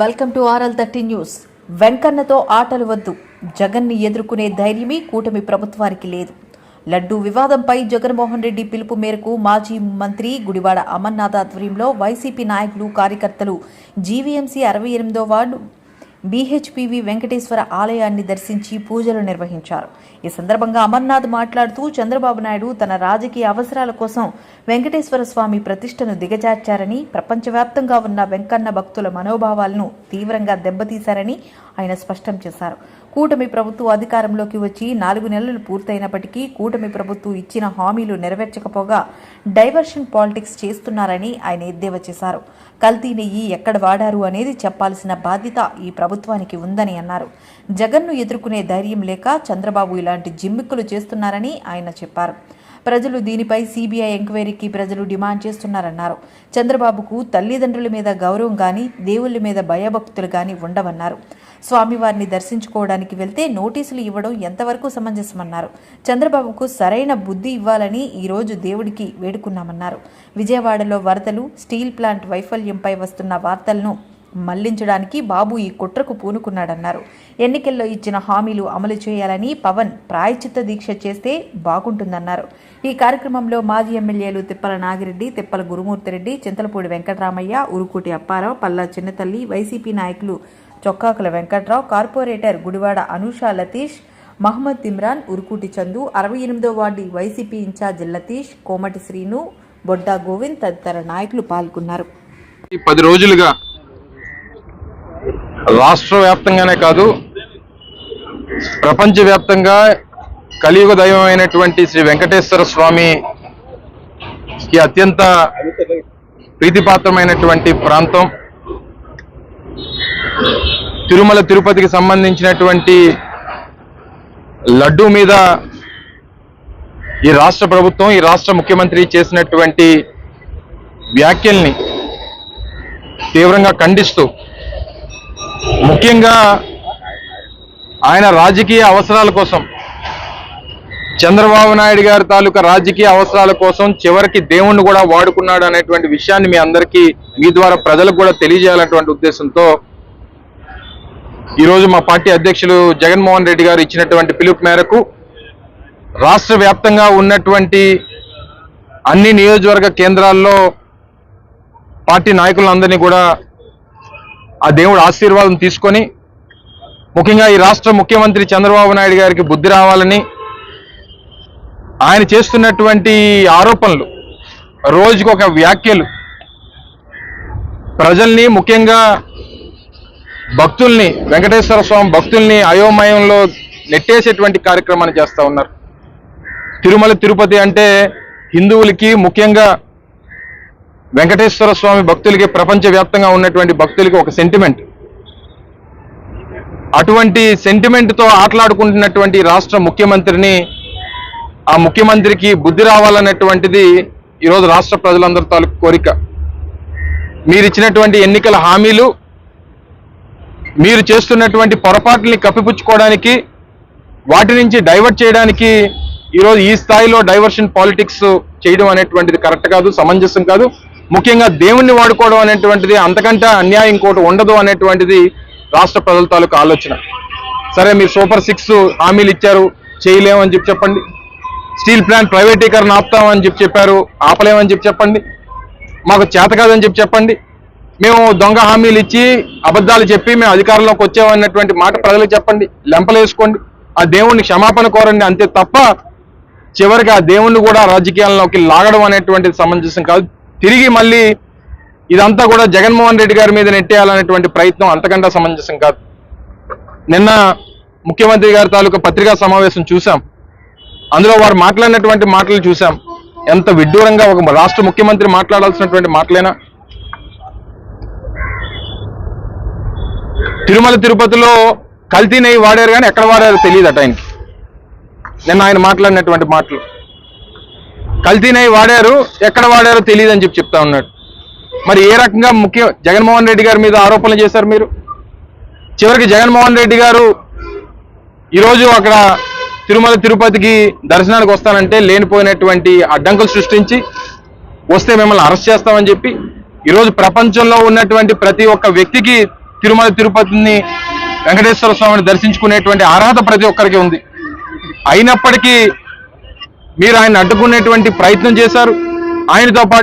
Welcome to RL thirty news. వెంకన్నతో ఆటలు వద్దు. జగన్ని ఎదుర్కొనే ధైర్యమే కూటమి ప్రభుత్వానికి లేదు. లడ్డూ వివాదంపై జగన్మోహన్ రెడ్డి పిలుపు మేరకు మాజీ మంత్రి గుడివాడ అమర్నాథ్ ఆధ్వర్యంలో వైసీపీ నాయకులు కార్యకర్తలు జీవీఎంసీ అరవై ఎనిమిదో వార్డు బీహెచ్పివి వెంకటేశ్వర ఆలయాన్ని దర్శించి పూజలు నిర్వహించారు. ఈ సందర్భంగా అమర్నాథ్ మాట్లాడుతూ చంద్రబాబు నాయుడు తన రాజకీయ అవసరాల కోసం వెంకటేశ్వర స్వామి ప్రతిష్టను దిగజార్చారని ప్రపంచవ్యాప్తంగా ఉన్న వెంకన్న భక్తుల మనోభావాలను తీవ్రంగా దెబ్బతీశారని ఆయన స్పష్టం చేశారు. కూటమి ప్రభుత్వం అధికారంలోకి వచ్చి నాలుగు నెలలు పూర్తయినప్పటికీ కూటమి ప్రభుత్వం ఇచ్చిన హామీలు నెరవేర్చకపోగా డైవర్షన్ పాలిటిక్స్ చేస్తున్నారని ఆయన ఎద్దేవా చేశారు. కల్తీ నెయ్యి ఎక్కడ వాడారు అనేది చెప్పాల్సిన బాధ్యత ఈ ప్రభుత్వానికి ఉందని అన్నారు. జగన్ను ఎదుర్కొనే ధైర్యం లేక చంద్రబాబు ఇలాంటి జిమ్మిక్కులు చేస్తున్నారని ఆయన చెప్పారు. ప్రజలు దీనిపై సీబీఐ ఎంక్వైరీకి ప్రజలు డిమాండ్ చేస్తున్నారన్నారు. చంద్రబాబుకు తల్లిదండ్రుల మీద గౌరవం కానీ దేవుళ్ళ మీద భయభక్తులు కానీ ఉండవన్నారు. స్వామివారిని దర్శించుకోవడానికి వెళ్తే నోటీసులు ఇవ్వడం ఎంతవరకు సమంజసమన్నారు. చంద్రబాబుకు సరైన బుద్ధి ఇవ్వాలని ఈరోజు దేవుడికి వేడుకున్నామన్నారు. విజయవాడలో వరదలు స్టీల్ ప్లాంట్ వైఫల్యంపై వస్తున్న వార్తలను మళ్ళించడానికి బాబు ఈ కుట్రకు పూనుకున్నాడన్నారు. ఎన్నికల్లో ఇచ్చిన హామీలు అమలు చేయాలని పవన్ ప్రాయచిత్త దీక్ష చేస్తే బాగుంటుందన్నారు. ఈ కార్యక్రమంలో మాజీ ఎమ్మెల్యేలు తిప్పల నాగిరెడ్డి తిప్పల గురుమూర్తిరెడ్డి చింతలపూడి వెంకటరామయ్య ఉరుకుటి అప్పారావు పల్లా చిన్నతల్లి వైసీపీ నాయకులు చొక్కాకుల వెంకట్రావు కార్పొరేటర్ గుడివాడ అనూష లతీష్ మహమ్మద్ ఇమ్రాన్ ఉరుకుటి చందు అరవై ఎనిమిదో ward YCP in charge Latish Komati Srinu Bodda Govind తదితర నాయకులు పాల్గొన్నారు. పది రోజులుగా రాష్ట్ర వ్యాప్తంగానే కాదు ప్రపంచ వ్యాప్తంగా కలియుగ దైవం అయినటువంటి శ్రీ వెంకటేశ్వర స్వామికి అత్యంత ప్రీతిపాత్రమైనటువంటి ప్రాంతం. తిరుమల తిరుపతికి సంబంధించినటువంటి లడ్డు మీద ఈ రాష్ట్ర ప్రభుత్వం ఈ రాష్ట్ర ముఖ్యమంత్రి చేసినటువంటి వ్యాఖ్యల్ని తీవ్రంగా ఖండిస్తూ ముఖ్యంగా ఆయన రాజకీయ అవసరాల కోసం చంద్రబాబు నాయుడు గారి తాలూకా రాజకీయ అవసరాల కోసం చివరికి దేవుణ్ణి కూడా వాడుకున్నాడు అనేటువంటి విషయాన్ని మీ అందరికీ మీ ద్వారా ప్రజలకు కూడా తెలియజేయాలనేటువంటి ఉద్దేశంతో ఈరోజు మా పార్టీ అధ్యక్షులు జగన్మోహన్ రెడ్డి గారు ఇచ్చినటువంటి పిలుపు మేరకు రాష్ట్ర వ్యాప్తంగా ఉన్నటువంటి అన్ని నియోజకవర్గ కేంద్రాల్లో పార్టీ నాయకులందరినీ కూడా ఆ దేవుడు ఆశీర్వాదం తీసుకొని ముఖ్యంగా ఈ రాష్ట్ర ముఖ్యమంత్రి చంద్రబాబు నాయుడు గారికి బుద్ధి రావాలని ఆయన చేస్తున్నటువంటి ఆరోపణలు రోజుకు ఒక వ్యాఖ్యలు ప్రజల్ని ముఖ్యంగా భక్తుల్ని వెంకటేశ్వర స్వామి భక్తుల్ని అయోమయంలో నెట్టేసేటువంటి కార్యక్రమాన్ని చేస్తూ ఉన్నారు. తిరుమల తిరుపతి అంటే హిందువులకి ముఖ్యంగా వెంకటేశ్వర స్వామి భక్తులకి ప్రపంచవ్యాప్తంగా ఉన్నటువంటి భక్తులకి ఒక సెంటిమెంట్ అటువంటి సెంటిమెంట్తో ఆటలాడుకుంటున్నటువంటి రాష్ట్ర ముఖ్యమంత్రిని ఆ ముఖ్యమంత్రికి బుద్ధి రావాలన్నటువంటిది ఈరోజు రాష్ట్ర ప్రజలందరి తాలూకు కోరిక. మీరు ఇచ్చినటువంటి ఎన్నికల హామీలు మీరు చేస్తున్నటువంటి పొరపాట్లని కప్పిపుచ్చుకోవడానికి వాటి నుంచి డైవర్ట్ చేయడానికి ఈరోజు ఈ స్థాయిలో డైవర్షన్ పాలిటిక్స్ చేయడం అనేటువంటిది కరెక్ట్ కాదు సమంజసం కాదు. ముఖ్యంగా దేవుణ్ణి వాడుకోవడం అనేటువంటిది అంతకంటే అన్యాయం ఇంకోటి ఉండదు అనేటువంటిది రాష్ట్ర ప్రజల తాలూకు ఆలోచన. సరే మీరు సూపర్ సిక్స్ హామీలు ఇచ్చారు చేయలేమని చెప్పి చెప్పండి. స్టీల్ ప్లాంట్ ప్రైవేటీకరణ ఆపుతామని చెప్పి చెప్పారు ఆపలేమని చెప్పి చెప్పండి. మాకు చేత కాదని చెప్పి చెప్పండి. మేము దొంగ హామీలు ఇచ్చి అబద్ధాలు చెప్పి మేము అధికారంలోకి వచ్చామన్నటువంటి మాట ప్రజలకు చెప్పండి. లెంపలేసుకోండి. ఆ దేవుణ్ణి క్షమాపణ కోరండి. అంతే తప్ప చివరికి ఆ దేవుణ్ణి కూడా రాజకీయాల్లోకి లాగడం అనేటువంటిది సమంజసం కాదు. తిరిగి మళ్ళీ ఇదంతా కూడా జగన్మోహన్ రెడ్డి గారి మీద నెట్టేయాలనేటువంటి ప్రయత్నం అంతకంటే సమంజసం కాదు. నిన్న ముఖ్యమంత్రి గారి తాలూకా పత్రికా సమావేశం చూసాం అందులో వారు మాట్లాడినటువంటి మాటలు చూసాం ఎంత విడ్డూరంగా ఒక రాష్ట్ర ముఖ్యమంత్రి మాట్లాడాల్సినటువంటి మాటలేనా? తిరుమల తిరుపతిలో కల్తీ నెయ్యి వాడారు కానీ ఎక్కడ వాడారో తెలియదట ఆయనకి. నిన్న ఆయన మాట్లాడినటువంటి మాటలు. కల్తీనై వాడారు ఎక్కడ వాడారో తెలియదు అని చెప్పి చెప్తా ఉన్నాడు. మరి ఏ రకంగా ముఖ్య జగన్మోహన్ రెడ్డి గారి మీద ఆరోపణలు చేశారు మీరు? చివరికి జగన్మోహన్ రెడ్డి గారు ఈరోజు అక్కడ తిరుమల తిరుపతికి దర్శనానికి వస్తానంటే లేనిపోయినటువంటి అడ్డంకులు సృష్టించి వస్తే మిమ్మల్ని అరెస్ట్ చేస్తామని చెప్పి ఈరోజు ప్రపంచంలో ఉన్నటువంటి ప్రతి ఒక్క వ్యక్తికి తిరుమల తిరుపతిని వెంకటేశ్వర స్వామిని దర్శించుకునేటువంటి అర్హత ప్రతి ఒక్కరికి ఉంది. అయినప్పటికీ మీరు ఆయన అడ్డుకునేటువంటి ప్రయత్నం చేశారు. ఆయనతో పాటు